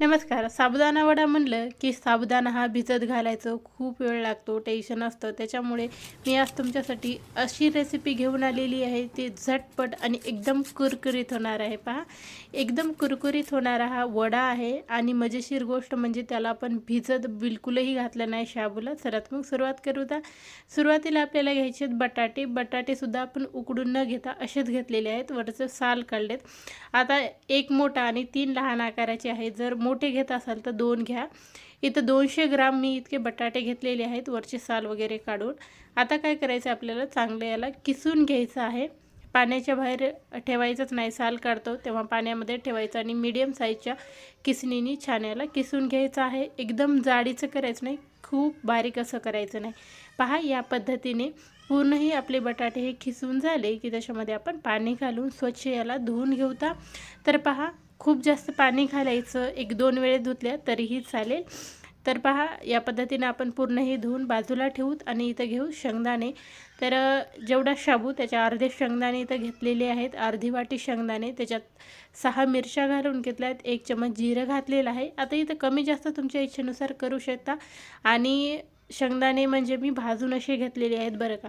नमस्कार साबुदाणा वडा म्हणलं की साबुदाणा हा भिजत घालायचं. खूप वेळ लागतो टेन्शन असतं. त्याच्यामुळे मी आज तुमच्यासाठी अशी रेसिपी घेऊन आलेली आहे. ती झटपट आणि एकदम कुरकुरीत होणार आहे. पहा एकदम कुरकुरीत होणारा हा वडा आहे आणि मजेशीर गोष्ट म्हणजे त्याला आपण भिजत बिलकुलही घातलं नाही शाबूला. चलात मग सुरुवात करू द्या सुरुवातीला आपल्याला घ्यायचे आहेत बटाटे. बटाटेसुद्धा आपण उकडून न घेता असेच घेतलेले आहेत. वरचं साल काढलेत. आता एक मोठा आणि तीन लहान आकाराचे आहे जर मोठे घेत असाल तर दोन घ्या. इथं दोनशे ग्राम मी इतके बटाटे घेतलेले आहेत वरचे साल वगैरे काढून. आता काय करायचं आपल्याला? चांगलं याला किसून घ्यायचं आहे. पाण्याच्या बाहेर ठेवायचंच नाही साल काढतो तेव्हा पाण्यामध्ये ठेवायचं आणि मीडियम साईजच्या किसणीने छान याला किसून घ्यायचं आहे. एकदम जाडीचं करायचं नाही खूप बारीक असं करायचं नाही. पहा या पद्धतीने पूर्णही आपले बटाटे हे खिसून झाले की त्याच्यामध्ये आपण पाणी घालून स्वच्छ याला धुवून घेऊता तर पहा खूप जास्त पाणी घालायचं एक दोन वेळे धुतल्या तरीही चालेल. तर पहा या पद्धतीने आपण पूर्ण हे धुवून बाजूला ठेवूत आणि इथं घेऊ शेंगदाणे. तर जेवढा शाबू त्याच्या अर्धे शेंगदाणे इथं घेतलेले आहेत अर्धी वाटी शेंगदाणे त्याच्यात सहा मिरच्या घालून घेतल्या आहेत एक चमच जिरं घातलेलं आहे. आता इथं कमी जास्त तुमच्या इच्छेनुसार करू शकता. आणि शेंगदाणे म्हणजे मी भाजून असे घेतलेले आहेत बरं का.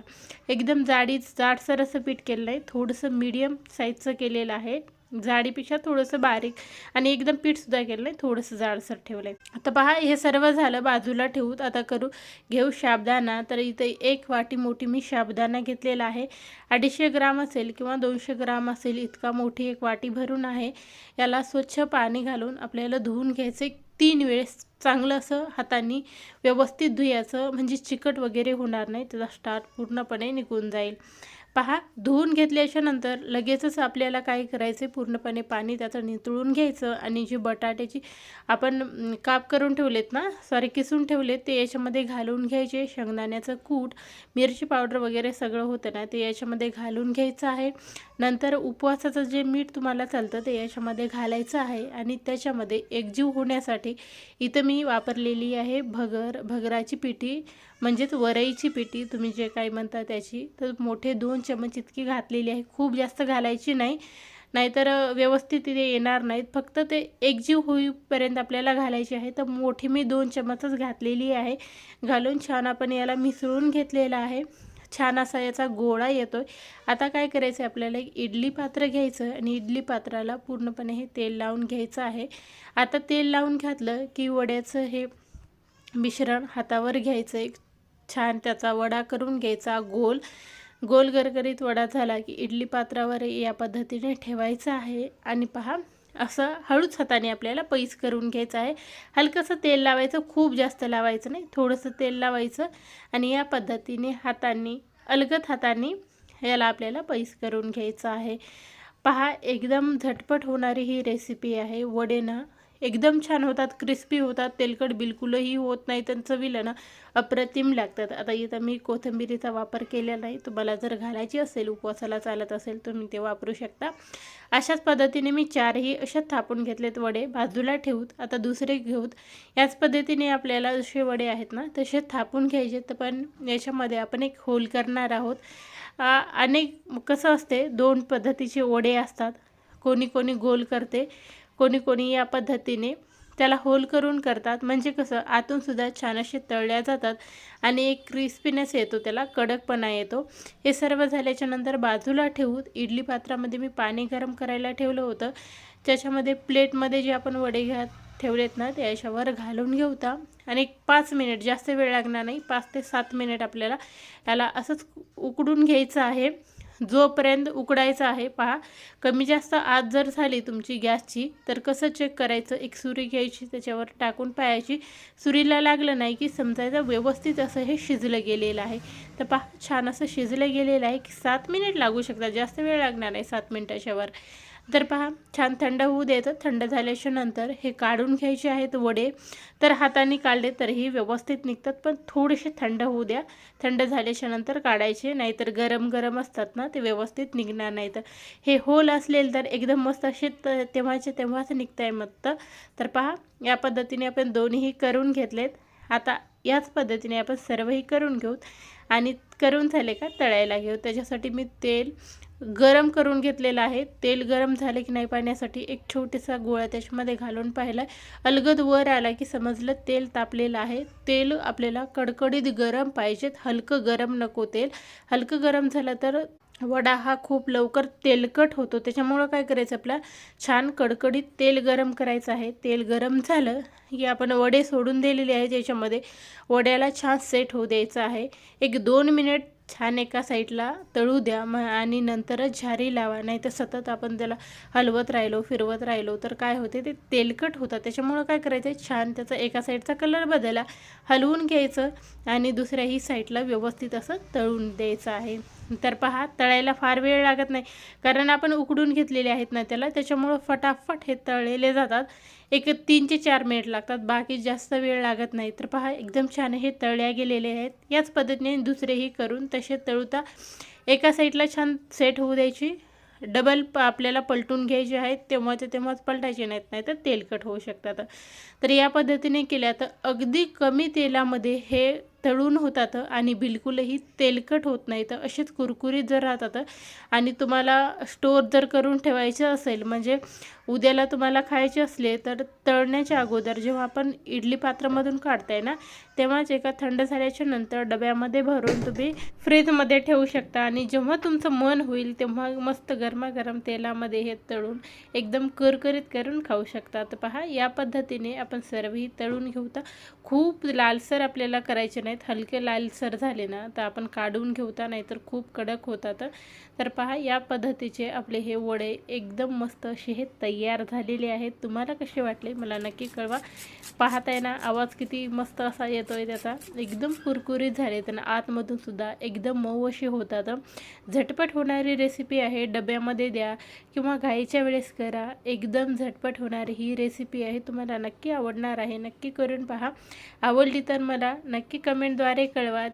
एकदम जाडीच जाडसर असं पीठ केलेलं आहे. थोडंसं मीडियम साईजचं केलेलं आहे. जाडीपेक्षा थोडंसं बारीक आणि एकदम पीठसुद्धा केलं नाही थोडंसं जाडसर ठेवलं आहे आता पहा हे सर्व झालं बाजूला ठेवूत आता करू घेऊ शाबदाना तर इथे एक वाटी मोठी मी शाबदाना घेतलेला आहे. अडीचशे ग्राम असेल किंवा दोनशे ग्राम असेल इतका मोठी एक वाटी भरून आहे. याला स्वच्छ पाणी घालून आपल्याला धुवून घ्यायचे. तीन वेळेस चांगलं असं हाताने व्यवस्थित धुयाचं. म्हणजे चिकट वगैरे होणार नाही त्याचा स्टार्ट पूर्णपणे निघून जाईल. पहा धुवून घेतल्याच्या नंतर लगेचच आपल्याला काय करायचं पूर्णपणे पाणी त्याचं नितळून घ्यायचं आणि जी बटाट्याची आपण काप करून ठेवलेत ना सॉरी किसून ठेवलेत ते याच्यामध्ये घालून घ्यायचे. शेंगदाण्याचं कूट मिरची पावडर वगैरे सगळं होतं ना ते याच्यामध्ये घालून घ्यायचं आहे. नंतर उपवासाचं जे मीठ तुम्हाला चालतं ते याच्यामध्ये घालायचं आहे आणि त्याच्यामध्ये एकजीव होण्यासाठी इथं मी वापरलेली आहे भगर भगराची पिठी म्हणजेच वरईची पिठी तुम्ही जे काही म्हणता त्याची तर मोठे दोन चमच इतकी घातलेली आहे. खूप जास्त घालायची नाही. नाहीतर व्यवस्थित तिथे येणार नाहीत. फक्त ते एकजीव होईपर्यंत आपल्याला घालायची आहे. तर मोठी मी दोन चमचच घातलेली आहे. घालून छान आपण याला मिसळून घेतलेला आहे. छान असा याचा गोळा येतो आहे आता काय करायचं आहे आपल्याला? एक इडली पात्र घ्यायचं आणि इडली पात्राला पूर्णपणे हे तेल लावून घ्यायचं आहे. आता तेल लावून घातलं की वड्याचं हे मिश्रण हातावर घ्यायचं. एक छान त्याचा वडा करून घ्यायचा. गोल गोल गरगरीत वडा झाला की इडली पात्रावर या पद्धतीने ठेवायचं आहे. आणि पहा असं हळूच हाताने आपल्याला पैस करून घ्यायचं आहे. हलकंसं तेल लावायचं खूप जास्त लावायचं नाही थोडंसं तेल लावायचं आणि या पद्धतीने हातांनी अलगत हातांनी याला आपल्याला पैस करून घ्यायचं आहे. पहा एकदम झटपट होणारी ही रेसिपी आहे वडे ना एकदम छान होतात क्रिस्पी होतात तेलकट बिलकुलही होत नाही तर चवीला ना अप्रतिम लागतात. आता इथं मी कोथिंबिरीचा वापर केलेला नाही तुम्हाला जर घालायची असेल उपवासाला चालत असेल तुम्ही ते वापरू शकता. अशाच पद्धतीने मी चारही अशाच थापून घेतलेत वडे. बाजूला ठेवूत आता दुसरे घेऊत. याच पद्धतीने आपल्याला जसे वडे आहेत ना तसे थापून घ्यायचे. तर पण याच्यामध्ये आपण एक होल करणार आहोत. अनेक कसं असते दोन पद्धतीचे वडे असतात. कोणी कोणी गोल करते. कोणी कोणी या पद्धतीने त्याला होल करून करतात. म्हणजे कसं आतूनसुद्धा छान असे तळल्या जातात आणि एक क्रिस्पीनेस येतो त्याला कडकपणा येतो. हे सर्व झाल्याच्यानंतर बाजूला ठेवून इडली पात्रामध्ये मी पाणी गरम करायला ठेवलं होतं. त्याच्यामध्ये प्लेटमध्ये जे आपण वडे घ्या ठेवलेत ना ते याच्यावर घालून घेऊता आणि एक पाच मिनिट जास्त वेळ लागणार नाही पाच ते सात मिनिट आपल्याला याला असंच उकडून घ्यायचं आहे. जोपर्यंत उकडायचं आहे पहा. कमी जास्त आत जर झाली तुमची गॅसची तर कसं चेक करायचं? एक सुरी घ्यायची त्याच्यावर टाकून पाहायची. सुरीला लागलं नाही की समजायचं व्यवस्थित असं हे शिजलं गेलेलं आहे. तर पहा छान असं शिजलं गेलेलं आहे की सात मिनिट लागू शकतात. जास्त वेळ लागणार नाही सात मिनिटाच्यावर. तर पहा छान थंड होऊ द्यायचं थंड झाल्याच्यानंतर हे काढून घ्यायचे आहेत वडे. तर हाताने काढले तरीही व्यवस्थित निघतात पण थोडेसे थंड होऊ द्या. थंड झाल्याच्यानंतर काढायचे नाहीतर गरम गरम असतात ना ते व्यवस्थित निघणार नाही. तर हे होल असलेल तर एकदम मस्त असे तेव्हाचे तेव्हाच निघत आहे मस्त. तर पहा या पद्धतीने आपण दोन्हीही करून घेतलेत. आता याच पद्धतीने आपण सर्वही करून घेऊ आणि करून झाले का तळायला घेऊ. त्याच्यासाठी मी तेल गरम करून घेतलेलं आहे. तेल गरम झाले की नाही पाण्यासाठी एक छोटासा गोळा त्याच्यामध्ये घालून पाहिला. अलगद वर आला की समजलं तेल तापलेलं आहे. तेल आपल्याला कडकडीत गरम पाहिजेत. हलकं गरम नको तेल. हलकं गरम झालं तर वडा हा खूप लवकर तेलकट होतो. त्याच्यामुळं काय करायचं आपला? छान कडकडीत तेल गरम करायचं आहे. तेल गरम झालं की आपण वडे सोडून दिलेले आहे ज्याच्यामध्ये वड्याला छान सेट होऊ द्यायचं आहे. एक दोन मिनिट छान एका साईडला तळू द्या मग आणि नंतरच झारी लावा. नाही तर सतत आपण त्याला हलवत राहिलो फिरवत राहिलो तर काय होते ते तेलकट होतं त्याच्यामुळं काय करायचं आहे छान त्याचा एका साईडचा कलर बदला हलवून घ्यायचं आणि दुसऱ्याही साईडला व्यवस्थित असं तळून द्यायचं आहे. तर पहा तळायला फार वेळ लागत नाही कारण आपण उकडून घेतलेले आहेत ना त्याला त्याच्यामुळं फटाफट हे तळलेले जातात. एक तीन ते चार मिनिट लागतात. बाकी जास्त वेळ लागत नाही. तर पहा एकदम छान हे तळल्या गेलेले आहेत. याच पद्धतीने दुसरेही करून तसे तळूता एका साईडला छान सेट होऊ द्यायची. डबल प आपल्याला पलटून घ्यायचे आहेत. तेव्हाचे तेव्हाच पलटायचे नाहीत नाही तर तेलकट होऊ शकतात. तर या पद्धतीने केल्या तर अगदी कमी तेलामध्ये हे तळून होतात आणि बिलकुलही तेलकट होत नाही. तर असेच कुरकुरीत जर राहतात आणि तुम्हाला स्टोर जर करून ठेवायचं असेल म्हणजे उद्याला तुम्हाला खायचे असले तर तळण्याच्या अगोदर जेव्हा आपण इडली पात्रामधून काढताय ना तेव्हाच एका थंड झाल्याच्यानंतर डब्यामध्ये भरून तुम्ही फ्रीजमध्ये ठेवू शकता. आणि जेव्हा तुमचं मन होईल तेव्हा मस्त गरमागरम तेलामध्ये हे तळून एकदम करकरीत करून खाऊ शकता. तर पहा या पद्धतीने आपण सर्वही तळून घेऊ तर खूप लालसर आपल्याला करायचे नाही. नाहीत. हलके लालसर झाले ना तर आपण काढून घेऊता नाहीतर खूप कडक होतात. तर पहा या पद्धतीचे आपले हे वडे एकदम मस्त असे हे तयार झालेले आहेत. तुम्हाला कसे वाटले? मला नक्की कळवा. पाहताय ना आवाज किती मस्त असा येतो आहे त्याचा. एकदम कुरकुरीत झाले त्यांना आतमधून सुद्धा एकदम मऊ असे होतात. झटपट होणारी रेसिपी आहे डब्यामध्ये द्या किंवा घाईच्या वेळेस करा. एकदम झटपट होणारी ही रेसिपी आहे. तुम्हाला नक्की आवडणार आहे. नक्की करून पहा. आवडली तर मला नक्की कमेंटद्वारे कळवा.